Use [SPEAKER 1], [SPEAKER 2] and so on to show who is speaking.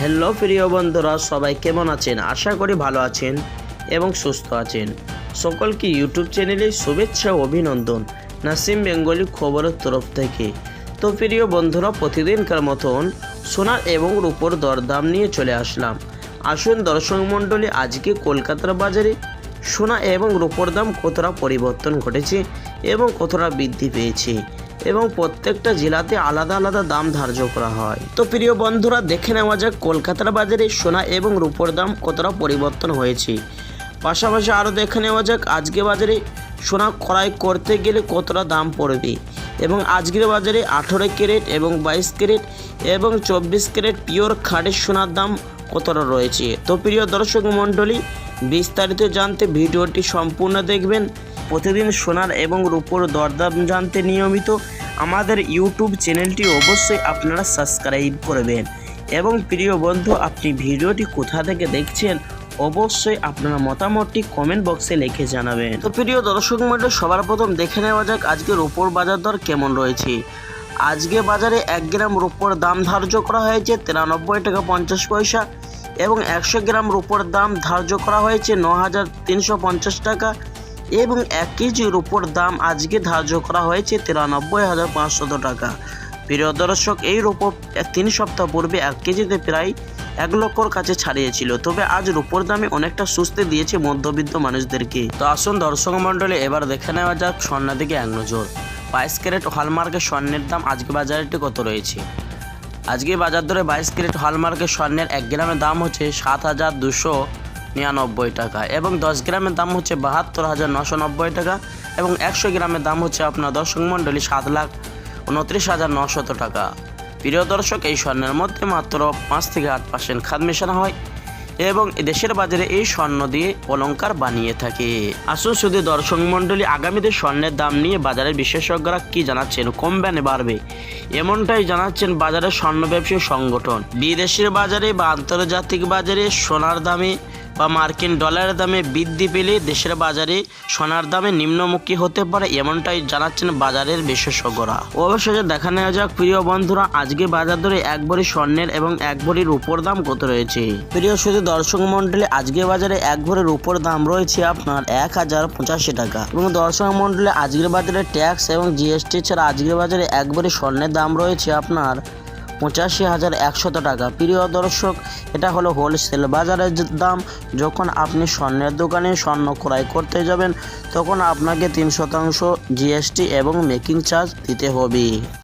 [SPEAKER 1] Hello প্রিয় বন্ধুরা, সবাই কেমন আছেন? আশা করি ভালো আছেন এবং সুস্থ আছেন। সকলকে ইউটিউব চ্যানেলে শুভেচ্ছা অভিনন্দন। নাসিম বেঙ্গলি খবরের তরফ থেকে। তো প্রিয় বন্ধুরা, প্রতিদিনকার মতন সোনার এবং রূপোর দরদাম নিয়ে চলে আসলাম। আসুন দর্শক মণ্ডলী, আজকে কলকাতার বাজারে সোনা এবং রূপোর দাম কতটা পরিবর্তন ঘটেছে এবং কতটা বৃদ্ধি পেয়েছে? এবং প্রত্যেকটা জেলাতে আলাদা আলাদা দাম ধার্য করা হয়। তো প্রিয় বন্ধুরা, দেখে নেওয়া যাক কলকাতার বাজারে সোনা এবং রূপোর দাম কতটা পরিবর্তন হয়েছে। পাশাপাশি আরও দেখে নেওয়া যাক আজকে বাজারে সোনা ক্রয় করতে গেলে কতটা দাম পড়বে এবং আজকের বাজারে আঠেরো ক্যারেট এবং বাইশ ক্যারেট এবং চব্বিশ ক্যারেট পিওর খাঁটের সোনার দাম কতটা রয়েছে। তো প্রিয় দর্শক মণ্ডলী, বিস্তারিত জানতে ভিডিওটি সম্পূর্ণ দেখবেন। প্রতিদিন সোনার এবং রূপোর দরদাম জানতে নিয়মিত আমাদের ইউটিউব চ্যানেলটি অবশ্যই আপনারা সাবস্ক্রাইব করবেন। এবং প্রিয় বন্ধু, আপনি ভিডিওটি কোথা থেকে দেখছেন অবশ্যই আপনার মতামতটি কমেন্ট বক্সে লিখে জানাবেন। তো প্রিয় দর্শক মণ্ডল, সবার প্রথম দেখে নেওয়া যাক আজকে রূপোর বাজার দর কেমন রয়েছে। আজকে বাজারে এক গ্রাম রূপোর দাম ধার্য করা হয়েছে তিরানব্বই টাকা পঞ্চাশ পয়সা এবং একশো গ্রাম রূপোর দাম ধার্য করা হয়েছে ন হাজার তিনশো পঞ্চাশ টাকা। এবং এক কেজি রূপোর দাম আজকে ধার্য করা হয়েছে তিরানব্বই হাজার পাঁচশত টাকা। প্রিয় দর্শক, এই রূপো তিন সপ্তাহ পূর্বে এক কেজিতে প্রায় এক লক্ষর কাছে ছাড়িয়েছিল। তবে আজ রূপোর দামে অনেকটা সুস্থে দিয়েছে মধ্যবিত্ত মানুষদেরকে। তো আসুন দর্শক মণ্ডলে, এবার দেখে নেওয়া যাক স্বর্ণের দিকে এক নজর। বাইশ ক্যারেট হলমার্কের স্বর্ণের দাম আজকে বাজারটি কত রয়েছে? আজকে বাজার দরে বাইশ ক্যারেট হলমার্কের স্বর্ণের এক গ্রামের দাম হচ্ছে সাত হাজার দুশো নিরানব্বই টাকা এবং দশ গ্রামের দাম হচ্ছে বাহাত্তর হাজার নশো নব্বই টাকা এবং একশো গ্রামের দাম হচ্ছে আপনার দর্শক মণ্ডলী সাত লাখ উনত্রিশ হাজার নশত টাকা। প্রিয় দর্শক, এই স্বর্ণের মধ্যে মাত্র পাঁচ থেকে আট পার্সেন্ট খাদ মেশানো হয় এবং দেশের বাজারে এই স্বর্ণ দিয়ে অলঙ্কার বানিয়ে থাকে। আসুন শুধু দর্শক মণ্ডলী আগামীতে স্বর্ণের দাম নিয়ে বাজারের বিশেষজ্ঞরা কি জানাচ্ছেন কমবে না বাড়বে? এমনটাই জানাচ্ছেন বাজারের স্বর্ণ ব্যবসায়ী সংগঠন। বিদেশের বাজারে বা আন্তর্জাতিক বাজারে সোনার দামে বা মার্কিন ডলারের দামে বৃদ্ধি পেলে দেশের বাজারে সোনার দামে নিম্নমুখী হতে পারে এমনটাই জানাচ্ছেন বাজারের বিশেষজ্ঞরা। অবশেষে দেখা নেওয়া যাক, প্রিয় বন্ধুরা, আজকে বাজার ধরে এক ভরি স্বর্ণের এবং এক ভরির উপর দাম কত রয়েছে? প্রিয় শুধু দর্শক মন্ডলী আজকে বাজারে এক ভরির উপর দাম রয়েছে আপনার এক হাজার পঁচাশি টাকা। এবং দর্শক মন্ডলী আজকের বাজারে ট্যাক্স এবং জিএসটি ছাড়া আজকের বাজারে এক ভরি স্বর্ণের দাম রয়েছে আপনার পঁচাশি হাজার একশত টাকা। প্রিয় দর্শক, এটা হলো হোলসেল বাজারের দাম, যখন আপনি স্বর্ণের দোকানে স্বর্ণ ক্রয় করতে যাবেন, তখন আপনাকে তিন শতাংশ জিএসটি এবং মেকিং চার্জ দিতে হবে।